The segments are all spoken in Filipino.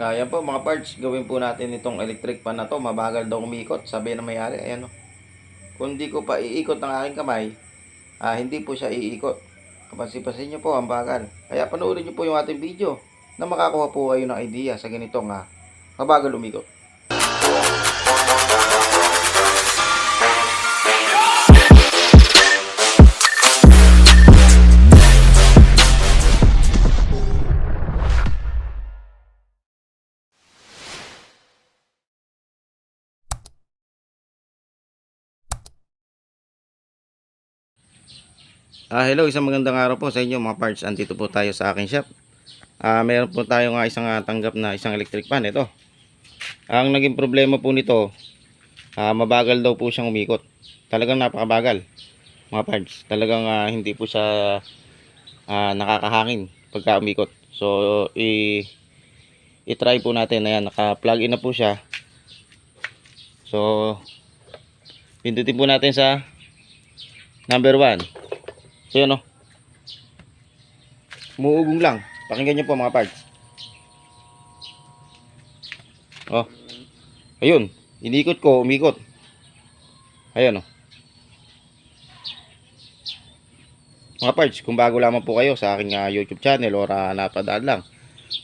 Ayan po mga parts, gawin po natin itong electric fan na to. Mabagal daw umikot, sabi na may-ari. Ayan o. Kung di ko pa iikot ng aking kamay, ah, hindi po siya iikot. Kapansin-pansin nyo po, ang bagal. Kaya panoorin nyo po yung ating video na makakuha po kayo ng idea sa ganitong ah, mabagal umikot. Ah, hello, isang magandang araw po sa inyo mga parts. Andito po tayo sa aking shop. Ah, meron po tayo nga isang ah, tanggap na isang electric fan ito. Ang naging problema po nito, ah, mabagal daw po siyang umikot. Talagang napakabagal. Mga parts, talagang ah, hindi po siya ah, nakakahangin pagka umikot. So, i i-try po natin. Ayan, naka-plug in na po siya. So, pindutin po natin sa number 1. So yun o. Umuugong lang. Pakinggan nyo po mga parts. Oh. Ayun. Inikot ko, umikot. Ayun o. Mga parts, kung bago lamang po kayo sa aking ah, YouTube channel or uh, napadaan lang,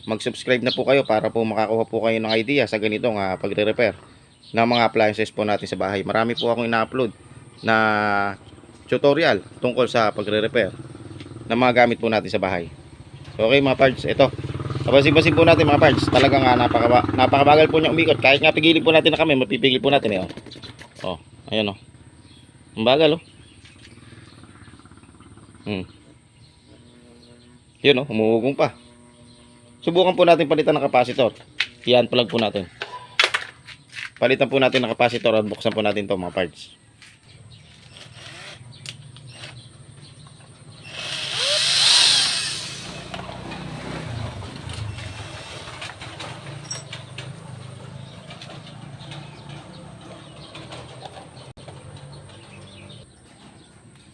mag-subscribe na po kayo para po makakuha po kayo ng idea sa ganitong uh, pagre-repair ng mga appliances po natin sa bahay. Marami po akong ina-upload na tutorial tungkol sa pagre-repair ng mga gamit po natin sa bahay. Okay mga parts, ito. Kapansin-pansin po natin mga parts, talagang nga napaka, napakabagal po niya umikot. Kahit nga pigilin po natin na kami, mapipigil po natin eh. Oh, oh ayun oh. Ang bagal oh. Hmm. Yun oh, umuugong pa. Subukan po natin palitan ng kapasitor. Yan, plug po natin. Palitan po natin ng kapasitor at buksan po natin to mga parts.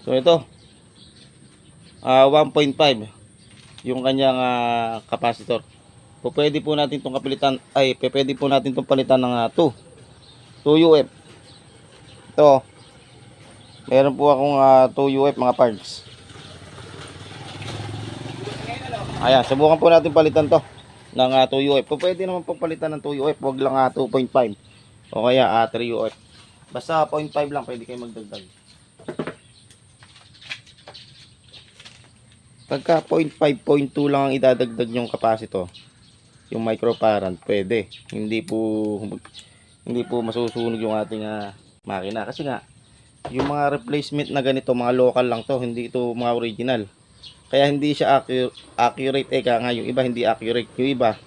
So ito. Ah 1.5 yung kanyang ah, capacitor. Po pwede po natin tong kapalitan ay pwede po natin tong palitan ng 2. 2 UF. Ito. Meron po akong 2 UF mga parts. Ayan, subukan po natin palitan to ng 2 UF. Po pwede naman po palitan ng 2 UF, wag lang ah, 2.5 o kaya ah, 3 UF. Basta 0.5 lang pwede kayo magdagdag. Pagka 0.5, 0.2 lang ang idadagdag yung kapasito, yung microfarad, pwede. Hindi po hindi po masusunog yung ating ah, makina kasi nga yung mga replacement na ganito, mga local lang to, hindi ito mga original. Kaya hindi siya accu- accurate eh kaya nga yung iba hindi accurate. Yung iba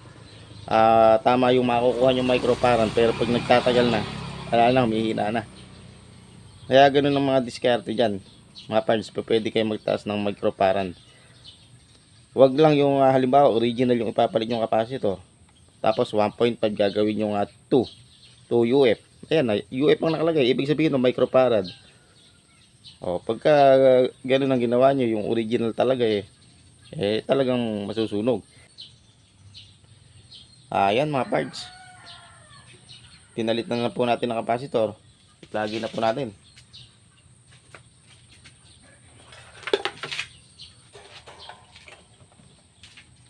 ah, tama yung makukuha yung microfarad pero pag nagtatagal na, wala na, humihina na. Kaya ganun ang mga diskarte dyan. Mga parts, pa pwede kayo magtaas ng microfarad. Wag lang yung ah, halimbawa original yung ipapalit yung capacitor. Tapos 1.5 gagawin yung uh, 2. 2 UF. Ayan na, UF ang nakalagay. Ibig sabihin ng microfarad. O, pagka uh, ganun ang ginawa nyo, yung original talaga eh, eh talagang masusunog. Ayan mga parts. Pinalit na, na po natin ang capacitor. Lagi na po natin.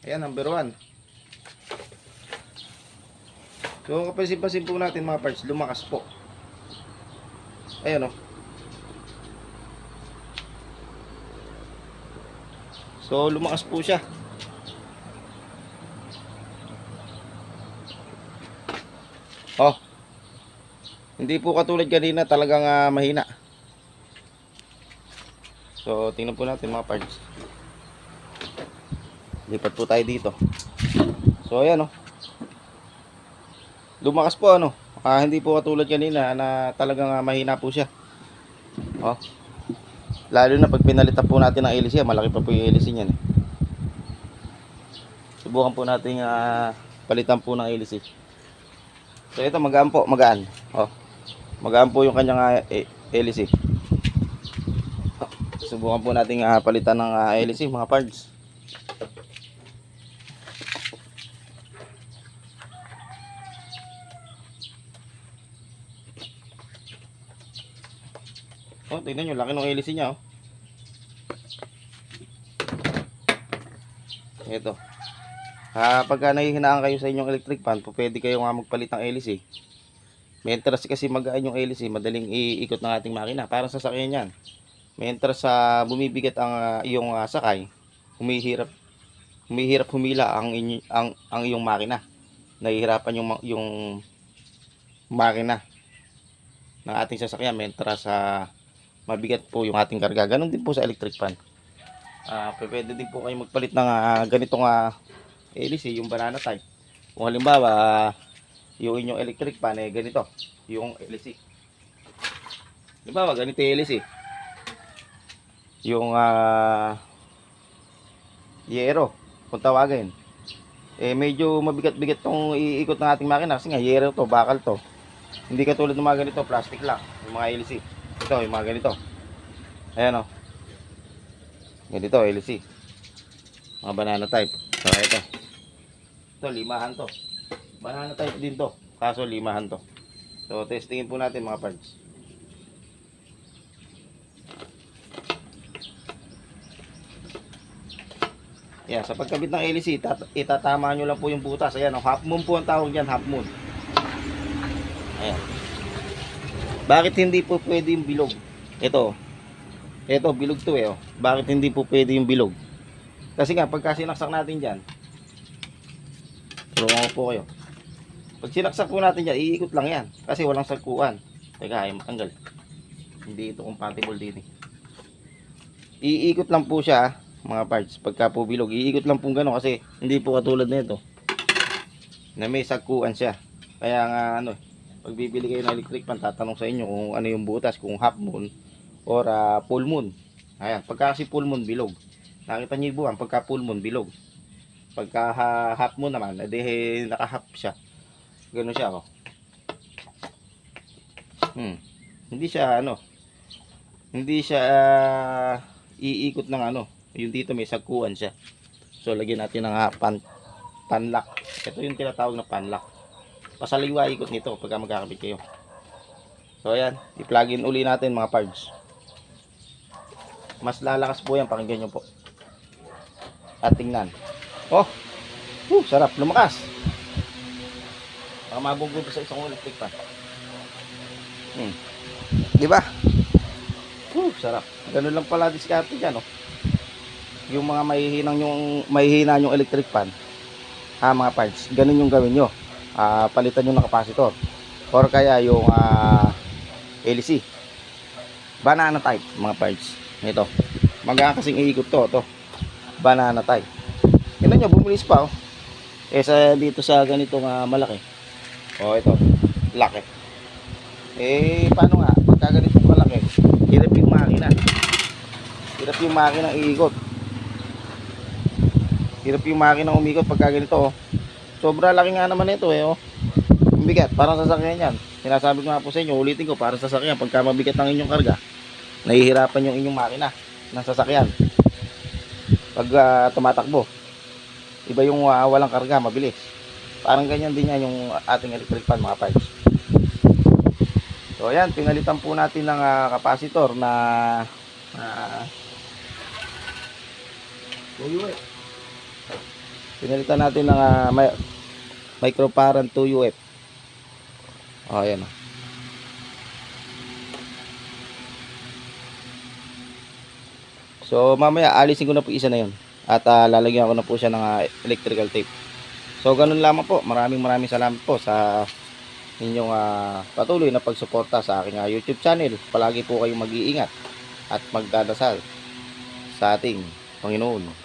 Ayan, number 1. So, kapansin-pansin po natin mga parts, lumakas po. Ayan o. So, lumakas po siya. Oh. Hindi po katulad kanina, talagang ah, mahina. So, tingnan po natin mga parts. Lipat po tayo dito. So ayan oh. Lumakas po ano. Ah, hindi po katulad kanina na talagang ah, mahina po siya. Oh. Lalo na pag pinalitan po natin ng LC, malaki pa po yung LC niyan. Eh. Subukan po natin ah, palitan po ng LC. So ito magaan po, magaan. Oh. Magaan po yung kanyang ah, eh. Subukan po natin ah, palitan ng ah, LC mga parts. Oh, tingnan nyo, laki ng hélice niya, oh. Ito. Ah, pagka nahihinaan kayo sa inyong electric fan, po pwede kayo nga magpalit ng hélice. May interest kasi magaan yung hélice, madaling iikot ng ating makina. Parang sa sakyan yan. Interest sa bumibigat ang ah, iyong ah, sakay, humihirap humihirap humila ang inyo, ang ang iyong makina. Nahihirapan yung yung makina ng ating sasakyan interest sa mabigat po yung ating karga. Ganon din po sa electric fan. Ah, pwede din po kayo magpalit ng ah, ganitong uh, hélice, yung banana type. Kung halimbawa, ah, yung inyong electric fan eh ganito, yung hélice. Halimbawa, ganito yung hélice. Yung ah yero, kung tawagin. Eh medyo mabigat-bigat tong iikot ng ating makina kasi nga yero to, bakal to. Hindi katulad ng mga ganito, plastic lang, yung mga hélice. Ito, yung mga ganito. Ayan o. Ganito, hélice. Mga banana type. So, ito. Ito, limahan to. Banana type din to. Kaso limahan to. So, testingin po natin mga parts. Yan, sa pagkabit ng itat- itatama nyo lang po yung butas. Ayan, oh, half moon po ang tawag dyan, half moon. Ayan. Bakit hindi po pwede yung bilog? Ito. Ito, bilog to eh. Oh. Bakit hindi po pwede yung bilog? Kasi nga, pagka sinaksak natin dyan, turuan ko po kayo. Pag sinaksak po natin dyan, iikot lang yan. Kasi walang sagkuan. Teka, ay matanggal. Hindi ito compatible din eh. Iikot lang po siya, mga parts. Pagka po bilog, iikot lang po gano'n kasi hindi po katulad nito. Na may sagkuan siya. Kaya nga ano, eh, pag bibili kayo ng electric pan, tatanong sa inyo kung ano yung butas, kung half moon or ah, full moon. Ayan, pagka kasi full moon, bilog. Nakita niyo yung buwan, pagka full moon, bilog. Pagka ha- half moon naman, edi naka-half siya. Ganun siya, oh. Hmm. Hindi siya, ano, hindi siya ah, iikot ng ano. Yung dito may sagkuan siya. So, lagyan natin ng ah, pan, panlock. Ito yung tinatawag na panlock pasaliwa ikot nito pagka magkakabit kayo. So ayan, i-plug in uli natin mga parts. Mas lalakas po yan, pakinggan nyo po. At tingnan. Oh, uh, sarap, lumakas. Baka mabunggo sa isang electric pan. Hmm. Di ba? Uh, sarap. Ganun lang pala diskarte dyan, oh. Yung mga mahihinang yung mahihina yung electric pan, ah, mga parts, ganun yung gawin nyo ah, palitan yung capacitor or kaya yung ah, LC banana type mga parts. Ito. Magaan kasing iikot to to. Banana type. Yun nyo bumilis pa oh. Eh sa dito sa ganito nga malaki. Oh ito. Laki. Eh paano nga? Pagka ganito malaki hirap yung makina. Hirap yung makina iikot. Hirap yung makina umikot pagka ganito oh Sobra laki nga naman ito eh, oh. Ang bigat, parang sasakyan yan. Sinasabi ko nga po sa inyo, ulitin ko, parang sasakyan. Pagka mabigat ang inyong karga, nahihirapan yung inyong makina ng sasakyan. Pag ah, tumatakbo, iba yung ah, walang karga, mabilis. Parang ganyan din yan yung ating electric fan, mga parts. So, ayan, pinalitan po natin ng ah, capacitor na uh, Pinalitan natin ng uh, may, microfarad 2 UF. Oh, ayan. oh. So, mamaya alisin ko na po isa na 'yon. At ah, lalagyan ko na po siya ng ah, electrical tape. So, ganun lamang po. Maraming maraming salamat po sa inyong ah, patuloy na pagsuporta sa aking ah, YouTube channel. Palagi po kayong mag-iingat at magdadasal sa ating Panginoon.